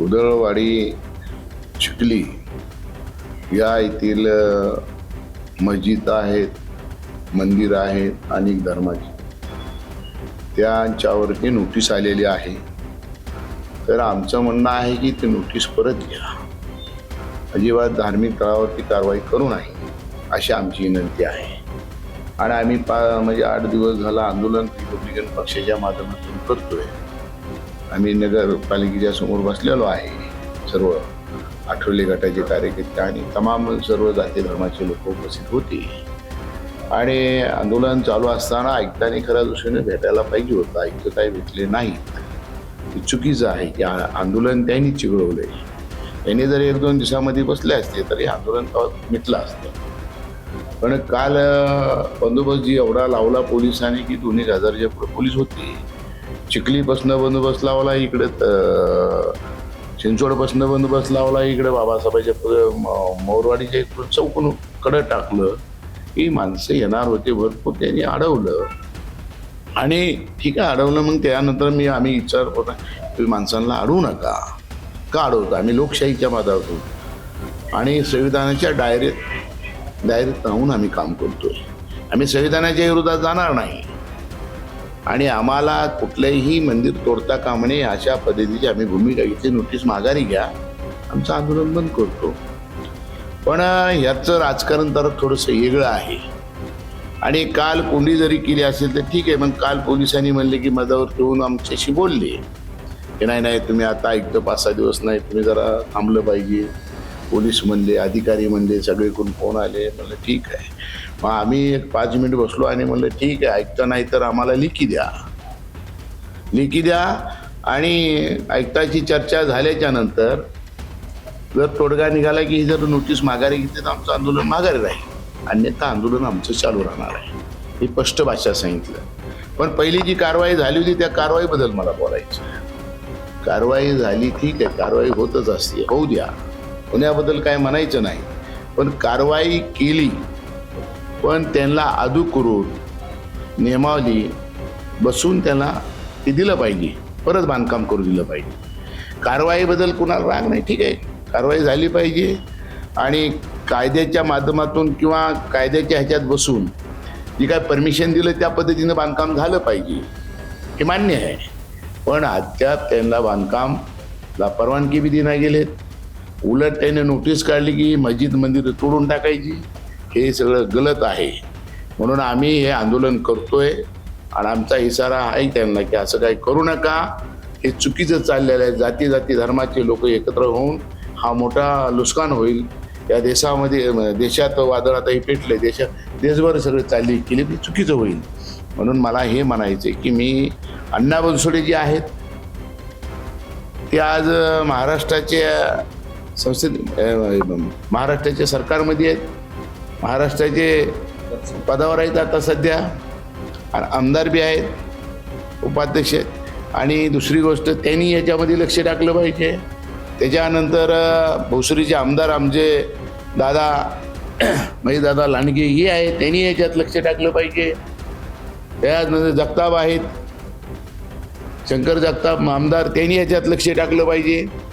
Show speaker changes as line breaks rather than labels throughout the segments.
उदळवाडी चिखली या येथील मस्जिद आहेत मंदिर आहेत अनेक धर्माची. त्यांच्यावरती नोटीस आलेली आहे. तर आमचं म्हणणं आहे की ते नोटीस परत घ्या. अजिबात धार्मिक तळावरती कारवाई करू नये अशी आमची विनंती आहे. आणि आम्ही पा म्हणजे आठ दिवस झाला आंदोलन रिपब्लिकन पक्षाच्या माध्यमातून करतोय. आम्ही नगरपालिकेच्या समोर बसलेलो आहे. सर्व आठवले गटाचे कार्यकर्ते आणि तमाम सर्व जाती धर्माचे लोक उपस्थित होते. आणि आंदोलन चालू असताना ऐकताना खऱ्या दृष्टीने भेटायला पाहिजे होतं. ऐकतं काही भेटले नाहीत. हे चुकीचं आहे की आंदोलन त्यांनी चिघळवलंय. त्यांनी जर एक दोन दिवसामध्ये बसले असते तर हे आंदोलन मिटलं असतं. पण काल बंदोबस्त जी एवढा लावला पोलिसांनी की दोन्ही हजारच्या पुढे पोलीस होते. चिखलीपासनं बंदोबस्त लावला इकडे चिंचवडपासनं बंदोबस्त लावला इकडे बाबासाहेबाच्या मोरवाडीच्या इकडं चौकून कडं टाकलं. ही माणसं येणार होते भरपूर त्यांनी अडवलं. आणि ठीक आहे अडवलं मग त्यानंतर मी आम्ही विचार होता तुम्ही माणसांना अडवू नका. का अडवतो? आम्ही लोकशाहीच्या माध्यमातून आणि संविधानाच्या डायरेक्ट डायरेक्ट राहून आम्ही काम करतोय. आम्ही संविधानाच्या विरोधात जाणार नाही. आणि आम्हाला कुठलंही मंदिर तोडता कामा नये अशा पद्धतीची आम्ही भूमिका घेतली. नोटीस माघारी घ्या. आमचं आंदोलन बंद करतो. पण ह्याचं राजकारण तर थोडंसं वेगळं आहे. आणि काल कोंडी जरी केली असेल तर ठीक आहे. मग काल पोलिसांनी म्हणले की मधावर ठेवून आमच्याशी बोलले. की नाही नाही तुम्ही आता ऐकतो पाच सहा दिवस नाही. तुम्ही जरा थांबलं पाहिजे. पोलीस म्हणले अधिकारी म्हणले सगळीकडून फोन आले. म्हणलं ठीक आहे. मग आम्ही एक पाच मिनिट बसलो आणि म्हणलं ठीक आहे ऐकता नाही तर आम्हाला लिखी द्या. लिखी द्या आणि ऐकताची चर्चा झाल्याच्यानंतर जर तोडगा निघाला की ही जर नोटीस माघारी घेतली तर आमचं आंदोलन माघारी राहील. अन्यथा आंदोलन आमचं चालू राहणार आहे. ही स्पष्ट भाषा सांगितलं. पण पहिली जी कारवाई झाली होती त्या कारवाईबद्दल मला बोलायचं आहे. कारवाई झाली ठीक आहे. कारवाई होतच असते. होऊ द्या. पुण्याबद्दल काय म्हणायचं नाही. पण कारवाई केली. पण त्यांना आदू करून नियमावली बसून त्यांना ते दिलं पाहिजे. परत बांधकाम करू दिलं पाहिजे. कारवाईबद्दल कुणाला राग नाही ठीक आहे. कारवाई झाली पाहिजे. आणि कायद्याच्या माध्यमातून किंवा कायद्याच्या ह्याच्यात बसून जी काय परमिशन दिलं त्या पद्धतीनं बांधकाम झालं पाहिजे हे मान्य आहे. पण अद्याप त्यांना बांधकामला परवानगी बी दिना गेलेत. उलट त्याने नोटीस काढली की मस्जिद मंदिर तोडून टाकायची. हे सगळं गलत आहे. म्हणून आम्ही हे आंदोलन करतोय आणि आमचा इशारा आहे त्यांना की असं काही करू नका. हे चुकीचं चाललेलं आहे. जाती जाती धर्माचे लोक एकत्र होऊन हा मोठा नुकसान होईल. या देशामध्ये देशात वादळ आता हे पेटले देशात देशभर सगळं चालली केली ती चुकीचं होईल. म्हणून मला हे म्हणायचं की मी अण्णा बनसोडे जे आहेत ते आज महाराष्ट्राच्या संसद महाराष्ट्राच्या सरकारमध्ये आहेत. महाराष्ट्राचे पदावर आहेत आता सध्या. आणि आमदार बी आहेत उपाध्यक्ष आहेत. आणि दुसरी गोष्ट त्यांनी याच्यामध्ये लक्ष टाकलं पाहिजे. त्याच्यानंतर भोसरीचे आमदार आमचे दादा म्हणजे दादा लांडगे हे आहेत त्यांनी याच्यात लक्ष टाकलं पाहिजे. त्यानंतर जगताप आहेत. शंकर जगताप आमदार त्यांनी याच्यात लक्ष टाकलं पाहिजे.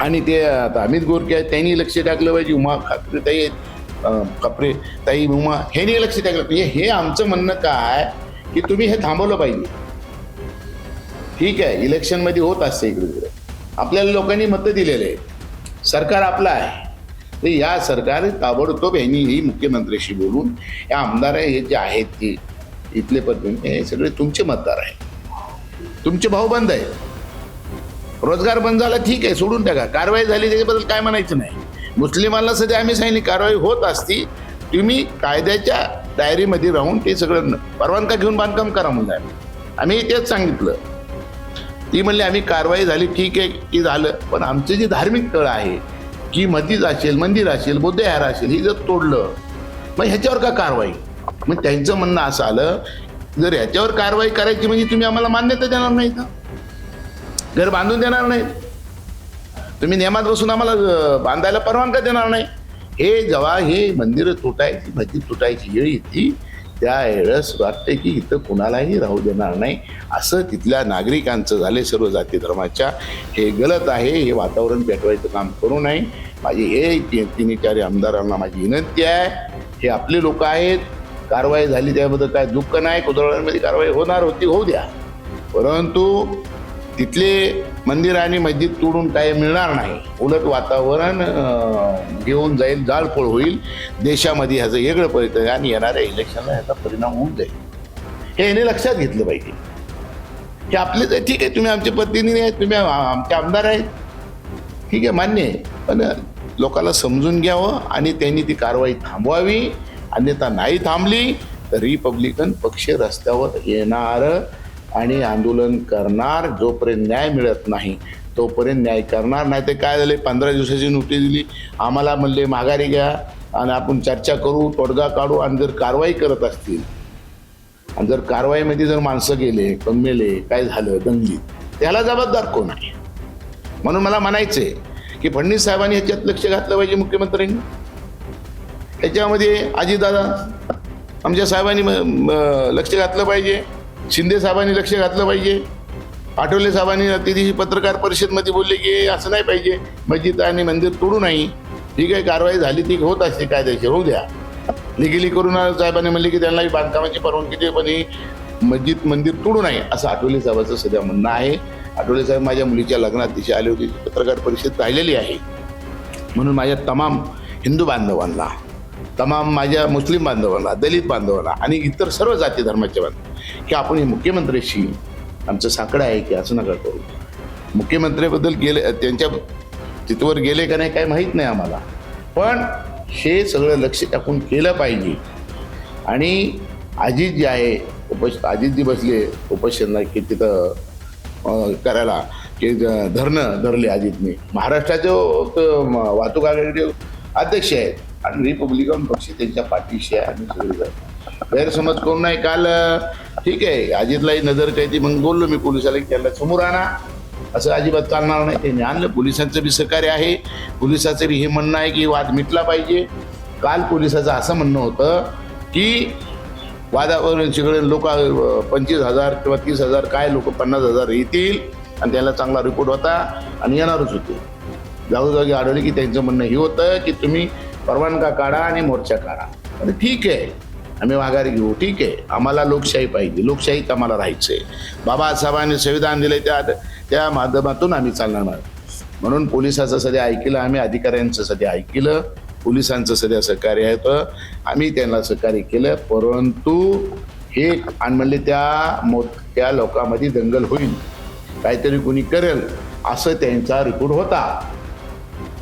आणि ते आता अमित गोरके आहेत त्यांनी लक्ष टाकलं पाहिजे. उमा खात्री ताई आहेत खापरे ताई उमा ह्यांनी लक्ष टाकलं पाहिजे. हे आमचं म्हणणं काय की तुम्ही हे थांबवलं पाहिजे. ठीक आहे इलेक्शनमध्ये होत असते इकडे तिकडे. आपल्याला लोकांनी मतं दिलेले आहे सरकार आपलं आहे. तर या सरकार ताबडतोब यांनी ही मुख्यमंत्र्याशी बोलून या आमदार हे जे आहेत ते इथले पद हे सगळे तुमचे मतदार आहेत. तुमचे भाऊ बंद आहेत. रोजगार बंद झाला ठीक आहे सोडून टाका. कारवाई झाली त्याच्याबद्दल काय म्हणायचं नाही. मुस्लिमांना सध्या आम्ही सांगितली कारवाई होत असती तुम्ही कायद्याच्या डायरीमध्ये राहून ते सगळं परवानगा घेऊन बांधकाम करा म्हणलं आम्ही. आम्ही तेच सांगितलं. ती म्हणली आम्ही कारवाई झाली ठीक आहे की झालं पण आमचं जे धार्मिक तळ आहे की मस्जिद असेल मंदिर असेल बुद्धहार असेल हे जर तोडलं मग ह्याच्यावर का कारवाई? मग त्यांचं म्हणणं असं आलं जर ह्याच्यावर कारवाई करायची म्हणजे तुम्ही आम्हाला मान्यता देणार नाही का घर बांधून देणार नाही. तुम्ही नियमात बसून आम्हाला बांधायला परवानगी देणार नाही? हे जेव्हा हे मंदिरं तुटायची मस्जिद तुटायची वेळ येते त्यावेळेस वाटते की इथं कुणालाही राहू देणार नाही. असं तिथल्या नागरिकांचं झाले सर्व जाती धर्माच्या. हे गलत आहे हे वातावरण पेटवायचं काम करू नये. माझी हे तिन्ही चार आमदारांना माझी विनंती आहे. हे आपले लोक आहेत. कारवाई झाली त्याबद्दल काय दुःख नाही. कुदळांमध्ये कारवाई होणार होती होऊ द्या. परंतु तिथले मंदिर आणि मस्जिद तोडून काय मिळणार नाही. उलट वातावरण घेऊन जाईल जाळपोळ होईल. देशामध्ये ह्याचं वेगळं परिणाम आणि येणाऱ्या इलेक्शनला ह्याचा परिणाम होऊन जाईल. हे याने लक्षात घेतलं पाहिजे. की आपलेच आहे ठीक आहे तुम्ही आमचे प्रतिनिधी आहेत तुम्ही आमचे आमदार आहेत. ठीक आहे मान्य आहे. पण लोकांना समजून घ्यावं आणि त्यांनी ती कारवाई थांबवावी. अन्यथा नाही थांबली तर रिपब्लिकन पक्ष रस्त्यावर येणार. आणि आंदोलन करणार जोपर्यंत न्याय मिळत नाही तोपर्यंत न्याय करणार नाही. ते काय झाले? पंधरा दिवसाची नोटीस दिली. आम्हाला म्हणले माघारी घ्या आणि आपण चर्चा करू तोडगा काढू आणि जर कारवाई करत असतील आणि जर कारवाईमध्ये जर माणसं गेले कममेले काय झालं दंगली त्याला जबाबदार कोण आहे? म्हणून मला म्हणायचंय की फडणवीस साहेबांनी ह्याच्यात लक्ष घातलं पाहिजे मुख्यमंत्र्यांनी. ह्याच्यामध्ये आजीदादा आमच्या साहेबांनी लक्ष घातलं पाहिजे. शिंदे साहेबांनी लक्ष घातलं पाहिजे. आठवले साहेबांनी त्या दिवशी पत्रकार परिषदमध्ये बोलले की असं नाही पाहिजे. मस्जिद आणि मंदिर तोडू नाही. ठीक आहे कारवाई झाली ती होत असते कायदेशीर. होऊ द्या. लिगिली करून साहेबांनी म्हणले की त्यांना बांधकामाची परवानगी दे पण ही मस्जिद मंदिर तोडू नये असं आठवले साहेबाचं सध्या म्हणणं आहे. आठवले साहेब माझ्या मुलीच्या लग्नात तिशी आले होती. पत्रकार परिषद राहिलेली आहे. म्हणून माझ्या तमाम हिंदू बांधवांना तमाम माझ्या मुस्लिम बांधवांना दलित बांधवांना आणि इतर सर्व जाती धर्माच्या बांधव की आपण हे मुख्यमंत्र्याशी आमचं साकडं आहे की असं नका करू. मुख्यमंत्र्याबद्दल गेले त्यांच्या तिथवर गेले का नाही काय माहीत नाही आम्हाला. पण हे सगळं लक्ष टाकून केलं पाहिजे. आणि अजित जे आहे उपश अजितजी बसले उपोषणला की तिथं करायला की धरणं धरले अजितने. महाराष्ट्राचे वाहतूक आघाडीचे अध्यक्ष आहेत. आणि रिपब्लिकन पक्ष त्यांच्या पाठीशी आहे आणि सगळे गैरसमज करून नाही. काल ठीक आहे अजितलाही नजर काही ती मग बोललो मी पोलिसाला त्याला समोर आणा. असं अजिबात चालणार नाही. त्यांनी आणलं. पोलिसांचं बी सहकार्य आहे. पोलिसाचं बी हे म्हणणं आहे की वाद मिटला पाहिजे. काल पोलिसाचं असं म्हणणं होतं की वादावरून सगळे लोक पंचवीस हजार किंवा तीस हजार काय लोक पन्नास हजार येतील आणि त्याला चांगला रिपोर्ट होता आणि येणारच होते. जागोजागी आढळले की त्यांचं म्हणणं हे होतं की तुम्ही परवानगा काढा आणि मोर्चा काढा. अरे ठीक आहे. आम्ही माघारी घेऊ. ठीक आहे. आम्हाला लोकशाही पाहिजे. लोकशाहीत आम्हाला राहायचं आहे बाबासाहेबांनी संविधान दिले त्या त्या माध्यमातून आम्ही चालणार म्हणून पोलिसाचं सध्या ऐकलं आम्ही अधिकाऱ्यांचं सध्या ऐकलं पोलिसांचं सध्या सहकार्य आहे आम्ही त्यांना सहकार्य केलं परंतु हे आणि म्हणले त्या मोठ्या लोकांमध्ये दंगल होईल. काहीतरी कुणी करेल असं त्यांचा रिपोर्ट होता.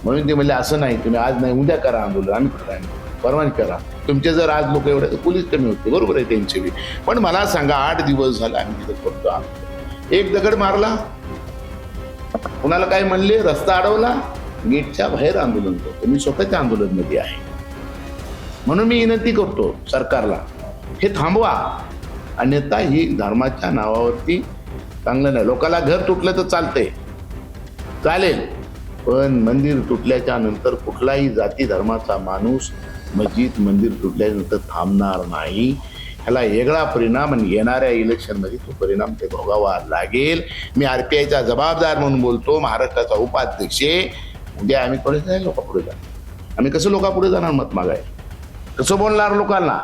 म्हणून ते म्हणले असं नाही तुम्ही आज नाही उद्या करा आंदोलन आम्ही करा परवानगी करा. तुमचे जर आज लोक एवढे तर पोलीस कमी होते बरोबर आहे त्यांचे बी. पण मला सांगा आठ दिवस झाले आम्ही तिथं करतो एक दगड मारला. कुणाला काय म्हणले? रस्ता अडवला. गेटच्या बाहेर आंदोलन करतो. मी स्वतःच्या आंदोलनमध्ये आहे. म्हणून मी विनंती करतो सरकारला हे थांबवा. अन्यथा ही धर्माच्या नावावरती चांगलं नाही. लोकाला घर तुटलं तर चालतंय. चालेल. पण मंदिर तुटल्याच्या नंतर कुठलाही जाती धर्माचा माणूस मस्जिद मंदिर तुटल्यानंतर थांबणार नाही. ह्याला वेगळा परिणाम आणि येणाऱ्या इलेक्शनमध्ये तो परिणाम ते भोगावा लागेल. मी आर पी आयचा जबाबदार म्हणून बोलतो महाराष्ट्राचा उपाध्यक्ष उद्या आम्ही थोडेच नाही लोकांपुढे जाणार. आम्ही कसं लोकांपुढे जाणार मत मागाय? कसं बोलणार लोकांना?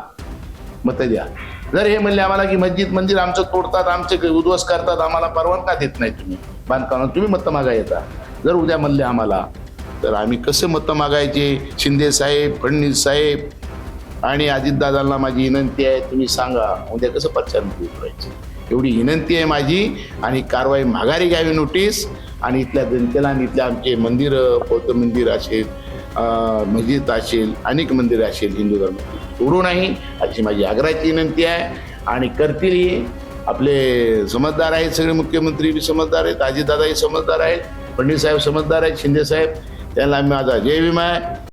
मत द्या. जर हे म्हणले आम्हाला की मस्जिद मंदिर आमचं तोडतात आमचे उद्ध्वस्त करतात आम्हाला परवानगा देत नाही तुम्ही बांधकामात तुम्ही मत मागा येता जर उद्या म्हणले आम्हाला तर आम्ही कसे मतं मागायचे? शिंदे साहेब फडणवीस साहेब आणि अजितदादांना माझी विनंती आहे तुम्ही सांगा उद्या कसं प्रचार करायचं? एवढी विनंती आहे माझी आणि कारवाई माघारी घ्यावी नोटीस आणि इथल्या जनतेला आणि इथल्या आमचे मंदिर बौद्ध मंदिर असेल मस्जिद असेल अनेक मंदिरं असेल हिंदू धर्म. सोडू नाही अशी माझी आग्रहाची विनंती आहे आणि करतीलही आपले समजदार आहेत सगळे मुख्यमंत्री बी समजदार आहेत अजितदादाही समजदार आहेत. फडणवीस साहेब समजदार आहेत शिंदे साहेब त्यांना माझा जय विमा आहे.